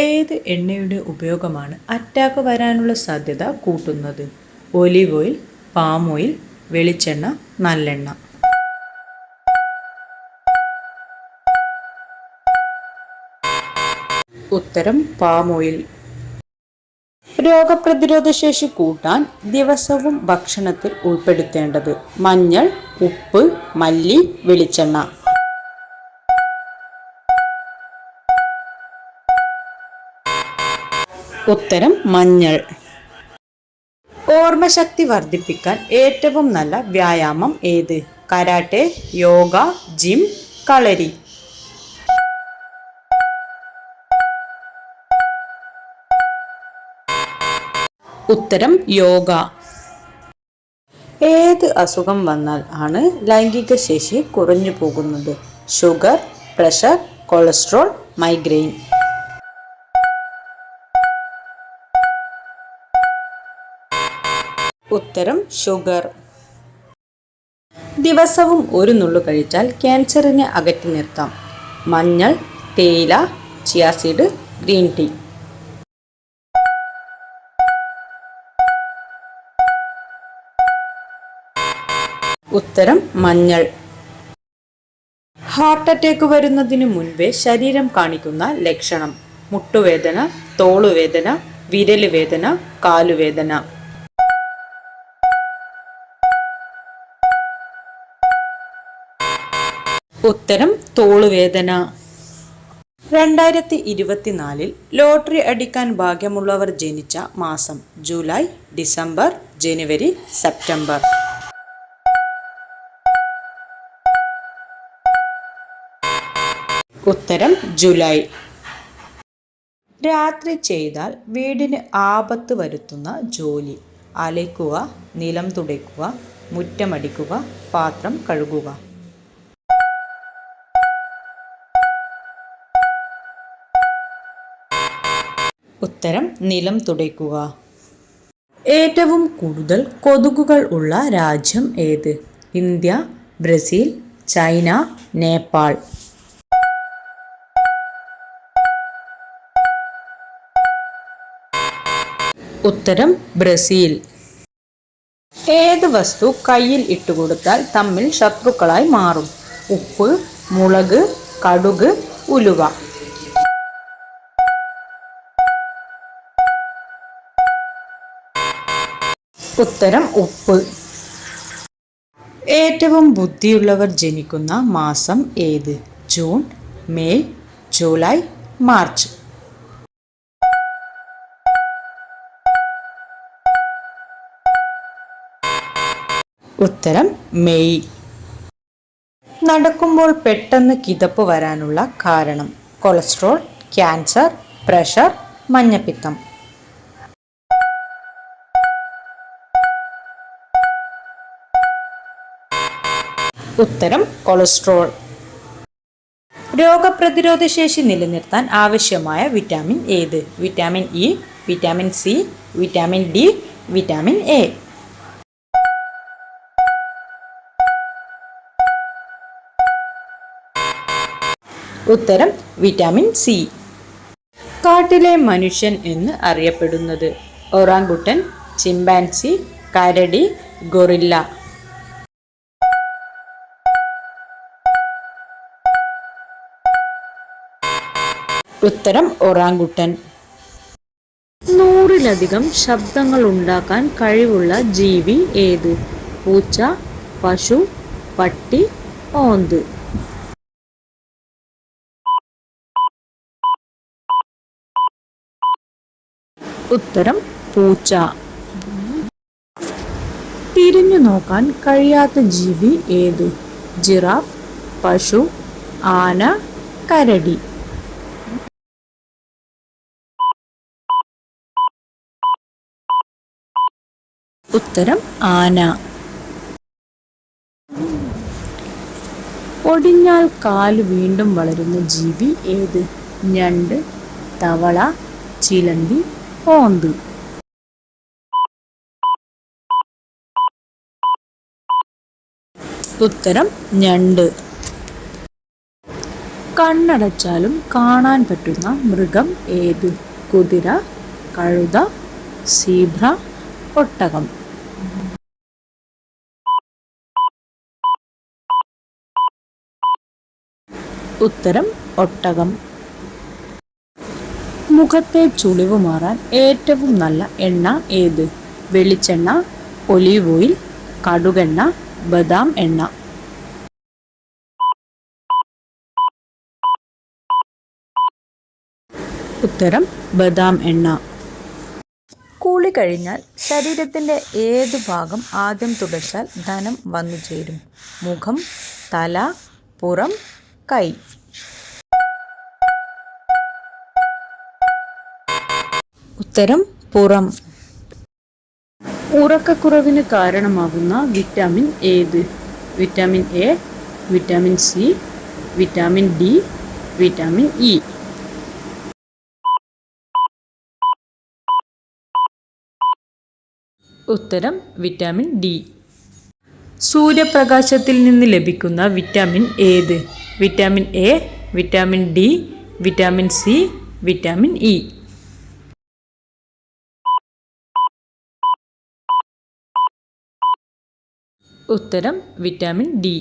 ഏത് എണ്ണയുടെ ഉപയോഗമാണ് അറ്റാക്ക് വരാനുള്ള സാധ്യത കൂട്ടുന്നത്? ഒലിവ് ഓയിൽ പാം ഓയിൽ വെളിച്ചെണ്ണ നല്ലെണ്ണ. ഉത്തരം പാം ഓയിൽ രോഗപ്രതിരോധ ശേഷി കൂട്ടാൻ ദിവസവും ഭക്ഷണത്തിൽ ഉൾപ്പെടുത്തേണ്ടത് മഞ്ഞൾ ഉപ്പ് മല്ലി വെളിച്ചെണ്ണ. ഉത്തരം മഞ്ഞൾ. ഓർമ്മശക്തി വർദ്ധിപ്പിക്കാൻ ഏറ്റവും നല്ല വ്യായാമം ഏത്? Karate yoga gym kalari. ഉത്തരം യോഗ. ഏത് അസുഖം വന്നാൽ ആണ് ലൈംഗിക ശേഷി കുറഞ്ഞു പോകുന്നത്? Sugar pressure cholesterol migraine. ഉത്തരം ഷുഗർ. ദിവസവും ഒരു നുള്ളു കഴിച്ചാൽ ക്യാൻസറിനെ അകറ്റി നിർത്താം. മഞ്ഞൾ തേയില ചിയാസിഡ് ഗ്രീൻ ടീ ഉത്തരം മഞ്ഞൾ. ഹാർട്ട് അറ്റാക്ക് വരുന്നതിന് മുൻപേ ശരീരം കാണിക്കുന്ന ലക്ഷണം. മുട്ടുവേദന തോളുവേദന വിരലുവേദന കാലുവേദന. ഉത്തരം തോളുവേദന. രണ്ടായിരത്തി ഇരുപത്തിനാലിൽ ലോട്ടറി അടിക്കാൻ ഭാഗ്യമുള്ളവർ ജനിച്ച മാസം ജൂലൈ ഡിസംബർ ജനുവരി സെപ്റ്റംബർ. ഉത്തരം ജൂലൈ. രാത്രി ചെയ്താൽ വീടിന് ആപത്ത് വരുത്തുന്ന ജോലി. അലയ്ക്കുക നിലം തുടയ്ക്കുക മുറ്റമടിക്കുക പാത്രം കഴുകുക. ഉത്തരം നിലം തുടയ്ക്കുക. ഏറ്റവും കൂടുതൽ കൊതുകുകൾ ഉള്ള രാജ്യം ഏത്? India Brazil China Nepal. ഉത്തരം ബ്രസീൽ. ഏത് വസ്തു കയ്യിൽ ഇട്ടുകൊടുത്താൽ തമ്മിൽ ശത്രുക്കളായി മാറും? ഉപ്പ് മുളക് കടുക് ഉലുവ. ഉത്തരം ഉപ്പ്. ഏറ്റവും ബുദ്ധിയുള്ളവർ ജനിക്കുന്ന മാസം ഏത്? June May July March. ഉത്തരം മെയ്. നടക്കുമ്പോൾ പെട്ടെന്ന് കിതപ്പ് വരാനുള്ള കാരണം. കൊളസ്ട്രോൾ ക്യാൻസർ പ്രഷർ മഞ്ഞപ്പിത്തം. ഉത്തരം കൊളസ്ട്രോൾ. രോഗപ്രതിരോധ ശേഷി നിലനിർത്താൻ ആവശ്യമായ വിറ്റാമിൻ ഏത്? Vitamin E vitamin C vitamin D vitamin A. ഉത്തരം വിറ്റാമിൻ സി. കാട്ടിലെ മനുഷ്യൻ എന്ന് അറിയപ്പെടുന്നത്. ഒറാങ്കുട്ടൻ ചിമ്പാൻസി കരടി ഗൊറില്ല. ഉത്തരം ഒറാങ്കുട്ടൻ. നൂറിലധികം ശബ്ദങ്ങൾ ഉണ്ടാക്കാൻ കഴിവുള്ള ജീവി ഏത്? പൂച്ച പശു പട്ടി ഓന്ത്. ഉത്തരം പൂച്ച. തിരിഞ്ഞു നോക്കാൻ കഴിയാത്ത ജീവി ഏത്? ജിറാഫ് പശു ആന കരടി. ഉത്തരം ആന. ഒടിഞ്ഞാൽ കാൽ വീണ്ടും വളരുന്ന ജീവി ഏത്? ഞണ്ട് തവള ചിലന്തി ഓന്ത്. ഉത്തരം ഞണ്ട്. കണ്ണടച്ചാലും കാണാൻ പറ്റുന്ന മൃഗം ഏത്? കുതിര കഴുത സീബ്ര ഒട്ടകം. ഉത്തരം ഒട്ടകം. മുഖത്തെ ചുളിവ് മാറാൻ ഏറ്റവും നല്ല എണ്ണ ഏത്? വെളിച്ചെണ്ണ ഒലീവ് ഓയിൽ കടുകെണ്ണ ബദാം എണ്ണ. ഉത്തരം ബദാം എണ്ണ. കൂളി കഴിഞ്ഞാൽ ശരീരത്തിന്റെ ഏത് ഭാഗം ആദ്യം തുടച്ചാൽ ധനം വന്നു ചേരും. മുഖം തല പുറം കൈ ഉത്തരം പുറം. ഉറക്കക്കുറവിന് കാരണമാകുന്ന വിറ്റാമിൻ ഏത്? Vitamin A vitamin C vitamin D vitamin E. ഉത്തരം വിറ്റാമിൻ ഡി. സൂര്യപ്രകാശത്തിൽ നിന്ന് ലഭിക്കുന്ന വിറ്റാമിൻ ഏത്? Vitamin A vitamin D vitamin C vitamin E ഉത്തരം വിറ്റാമിൻ ഡി